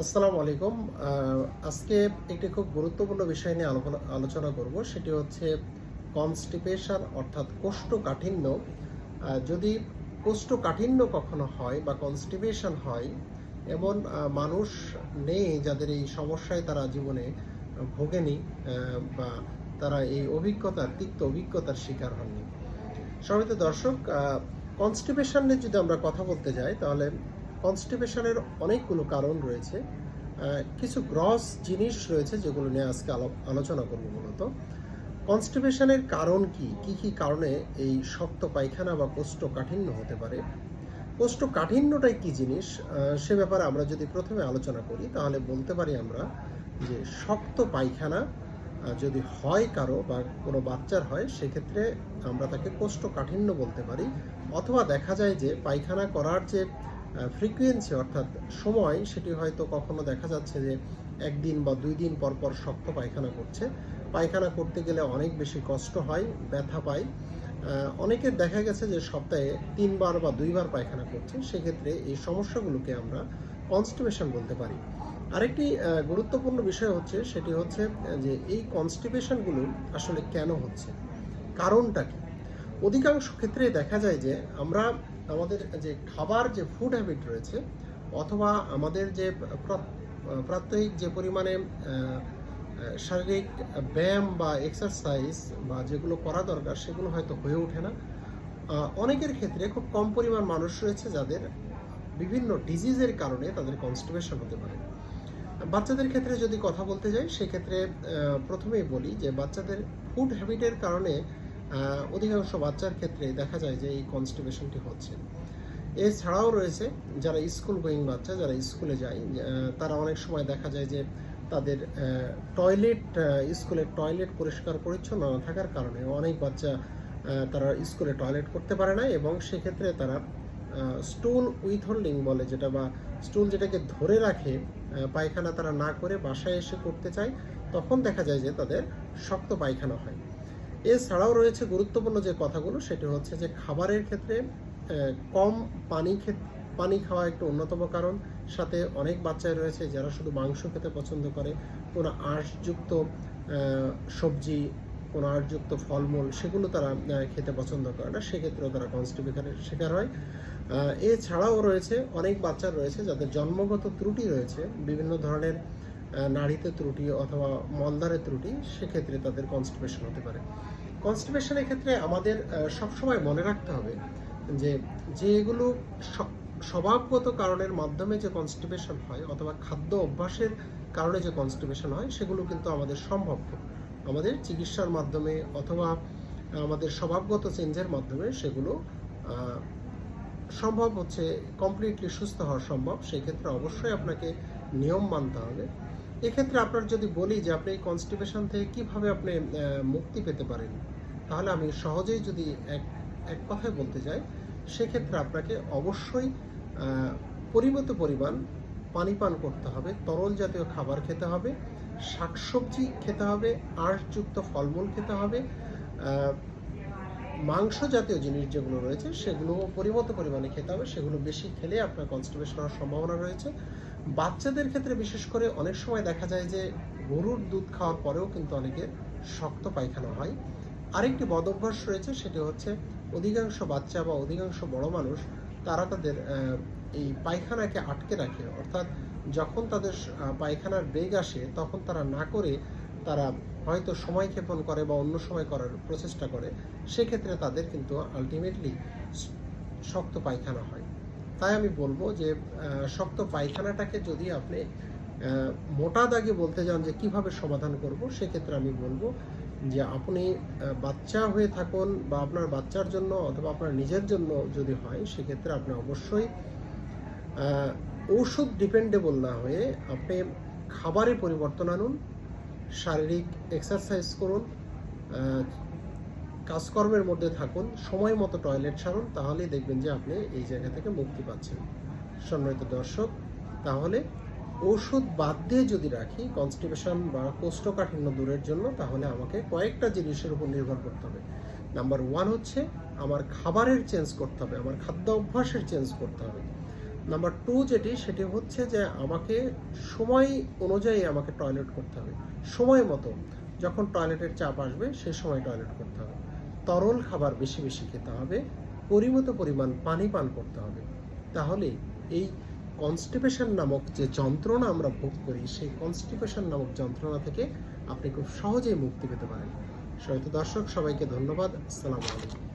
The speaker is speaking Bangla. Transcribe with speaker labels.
Speaker 1: আসসালামু আলাইকুম। আজকে একটি খুব গুরুত্বপূর্ণ বিষয় নিয়ে আলোচনা- করব। সেটি হচ্ছে কনস্টিপেশন অর্থাৎ কোষ্ঠকাঠিন্য। যদি কোষ্ঠকাঠিন্য কখনো হয় বা কনস্টিপেশন হয়, এমন মানুষ নেই যাদের এই সমস্যায় তারা জীবনে ভোগেনি বা তারা এই অভিজ্ঞতার, তিক্ত অভিজ্ঞতার শিকার হননি। সমিত দর্শক কনস্টিপেশন নিয়ে যদি আমরা কথা বলতে যাই, তাহলে কনস্টিপেশনের অনেকগুলো কারণ রয়েছে। কিছু গ্রস জিনিস রয়েছে যেগুলো নিয়ে আজকে আলো- আলোচনা করব মূলত। কনস্টিপেশনের কারণ কি? কি কি কারণে এই শক্ত পায়খানা বা কোষ্ঠকাঠিন্য হতে পারে? কোষ্ঠকাঠিন্যটাই কি জিনিস? সে ব্যাপারে আমরা যদি প্রথমে আলোচনা করি, তাহলে বলতে পারি আমরা যে শক্ত পায়খানা যদি হয় কারও বা কোনো বাচ্চার হয়, সেক্ষেত্রে আমরা তাকে কোষ্ঠকাঠিন্য বলতে পারি। অথবা দেখা যায় যে পায়খানা করার যে ফ্রিকুয়েন্সি অর্থাৎ সময়, সেটি হয়তো কখনো দেখা যাচ্ছে যে একদিন বা দুই দিন পর পর শক্ত পায়খানা করছে। পায়খানা করতে গেলে অনেক বেশি কষ্ট হয়, ব্যথা পায়। অনেকের দেখা গেছে যে সপ্তাহে তিনবার বা দুইবার পায়খানা করছে। সেক্ষেত্রে এই সমস্যাগুলোকে আমরা কনস্টিপেশন বলতে পারি। আরেকটি গুরুত্বপূর্ণ বিষয় হচ্ছে, সেটি হচ্ছে যে এই কনস্টিপেশনগুলো আসলে কেন হচ্ছে? কারণটা কি? অধিকাংশ ক্ষেত্রে দেখা যায় যে আমরা আমাদের যে খাবার, যে ফুড হ্যাবিট রয়েছে, অথবা আমাদের যে প্র- প্রাত্যহিক যে পরিমাণে শারীরিক ব্যায়াম বা এক্সারসাইজ বা যেগুলো করা দরকার, সেগুলো হয়তো হয়ে ওঠে না। অনেকের ক্ষেত্রে খুব কম পরিমাণ মানুষ রয়েছে যাদের বিভিন্ন ডিজিজের কারণে তাদের কনস্টিপেশন হতে পারে। বাচ্চাদের ক্ষেত্রে যদি কথা বলতে যাই, সেক্ষেত্রে প্রথমেই বলি যে বাচ্চাদের ফুড হ্যাবিটের কারণে অধিকাংশ বাচ্চার ক্ষেত্রে দেখা যায় যে এই কনস্টিপেশনটি হচ্ছে। এছাড়াও রয়েছে যারা স্কুল গোয়িং বাচ্চা, যারা স্কুলে যায় তারা অনেক সময় দেখা যায় যে তাদের টয়লেট স্কুলের টয়লেট পরিষ্কার, পরিচ্ছন্ন না থাকার কারণে অনেক বাচ্চা তারা স্কুলে টয়লেট করতে পারে না এবং সেক্ষেত্রে তারা স্টুল উইথ হোল্ডিং বলে যেটা বা স্টুল যেটাকে ধরে রাখে পায়খানা তারা না করে বাসায় এসে করতে চায়, তখন দেখা যায় যে তাদের শক্ত পায়খানা হয়। এছাড়াও রয়েছে গুরুত্বপূর্ণ যে কথাগুলো, সেটি হচ্ছে যে খাবারের ক্ষেত্রে কম পানি পানি খাওয়া একটা অন্যতম কারণ। সাথে অনেক বাচ্চাই রয়েছে যারা শুধু মাংস খেতে পছন্দ করে। কোনো আঁশযুক্ত সবজি, কোনো আঁশযুক্ত ফলমূল, সেগুলো তারা খেতে পছন্দ করে না। সেক্ষেত্রেও তারা কনস্টিপেশনের শিকার হয়। এছাড়াও রয়েছে অনেক বাচ্চা রয়েছে যাদের জন্মগত ত্রুটি রয়েছে। বিভিন্ন ধরনের নাড়িতে ত্রুটি অথবা মলদারে ত্রুটি, সেক্ষেত্রে তাদের কনস্টিপেশন হতে পারে। কনস্টিপেশনের ক্ষেত্রে আমাদের সবসময় মনে রাখতে হবে যে যেগুলো স্বভাবগত কারণের মাধ্যমে যে কনস্টিপেশন হয় অথবা খাদ্য অভ্যাসের কারণে যে কনস্টিপেশন হয়, সেগুলো কিন্তু আমাদের সম্ভব। আমাদের চিকিৎসার মাধ্যমে অথবা আমাদের স্বভাবগত চেঞ্জের মাধ্যমে সেগুলো সম্ভব হচ্ছে কমপ্লিটলি সুস্থ হওয়া সম্ভব। সেক্ষেত্রে অবশ্যই আপনাকে নিয়ম মানতে হবে। এক্ষেত্রে আপনার যদি বলি যে আপনি এই কনস্টিপেশন থেকে কীভাবে আপনি মুক্তি পেতে পারেন, তাহলে আমি সহজেই যদি এক এক কথায় বলতে যাই সেক্ষেত্রে আপনাকে অবশ্যই পরিমিত পরিমাণ পানি পান করতে হবে, তরল জাতীয় খাবার খেতে হবে, শাকসবজি খেতে হবে, আঁশযুক্ত ফলমূল খেতে হবে মাংস জাতীয় জিনিস যেগুলো রয়েছে, সেগুলো পরিমত পরিমাণে খেতে হবে, সেগুলো বেশি খেলে আপনার কনস্টিপেশন হওয়ার সম্ভাবনা রয়েছে। বাচ্চাদের ক্ষেত্রে বিশেষ করে অনেক সময় দেখা যায় যে গরুর দুধ খাওয়ার পরেও কিন্তু অনেকের শক্ত পায়খানা হয়। আরেকটি বদ অভ্যাস রয়েছে, সেটি হচ্ছে অধিকাংশ বাচ্চা বা অধিকাংশ বড় মানুষ, তারা তাদের এই পায়খানাকে আটকে রাখে। অর্থাৎ যখন তাদের পায়খানার বেগ আসে, তখন তারা না করে তারা হয়তো সময় ক্ষেপণ করে বা অন্য সময় করার প্রচেষ্টা করে, সেক্ষেত্রে তাদের কিন্তু আলটিমেটলি শক্ত পায়খানা হয়। তাই আমি বলব যে শক্ত পায়খানাটাকে যদি আপনি মোটা দাগে বলতে যান যে কীভাবে সমাধান করব, সেক্ষেত্রে আমি বলব যে আপনি বাচ্চা হয়ে থাকুন বা আপনার বাচ্চার জন্য অথবা আপনার নিজের জন্য যদি হয়, সেক্ষেত্রে আপনি অবশ্যই ঔষধ ডিপেন্ডেবল না হয়ে আপনি খাবারে পরিবর্তন আনুন। শারীরিক এক্সারসাইজ করুন কাজকর্মের মধ্যে থাকুন, সময় মতো টয়লেট সারুন তাহলেই দেখবেন যে আপনি এই জায়গা থেকে মুক্তি পাচ্ছেন। সম্মানিত দর্শক, তাহলে ওষুধ বাদ দিয়ে যদি রাখি কনস্টিপেশন বা কোষ্ঠকাঠিন্য দূরের জন্য, তাহলে আমাকে কয়েকটা জিনিসের উপর নির্ভর করতে হবে। নাম্বার ওয়ান হচ্ছে, আমার খাবারের চেঞ্জ করতে হবে, আমার খাদ্য অভ্যাসের চেঞ্জ করতে হবে। নাম্বার টু যেটি, সেটি হচ্ছে যে আমাকে সময় অনুযায়ী আমাকে টয়লেট করতে হবে। সময় মতো যখন টয়লেটের চাপ আসবে, সে সময় টয়লেট করতে হবে। তরল খাবার বেশি বেশি খেতে হবে, পরিমিত পরিমাণ পানি পান করতে হবে। তাহলে এই কনস্টিপেশন নামক যে যন্ত্রণা আমরা ভোগ করি, সেই কনস্টিপেশন নামক যন্ত্রণা থেকে আপনি খুব সহজেই মুক্তি পেতে পারেন। সহিত দর্শক, সবাইকে ধন্যবাদ। আসসালামু আলাইকুম।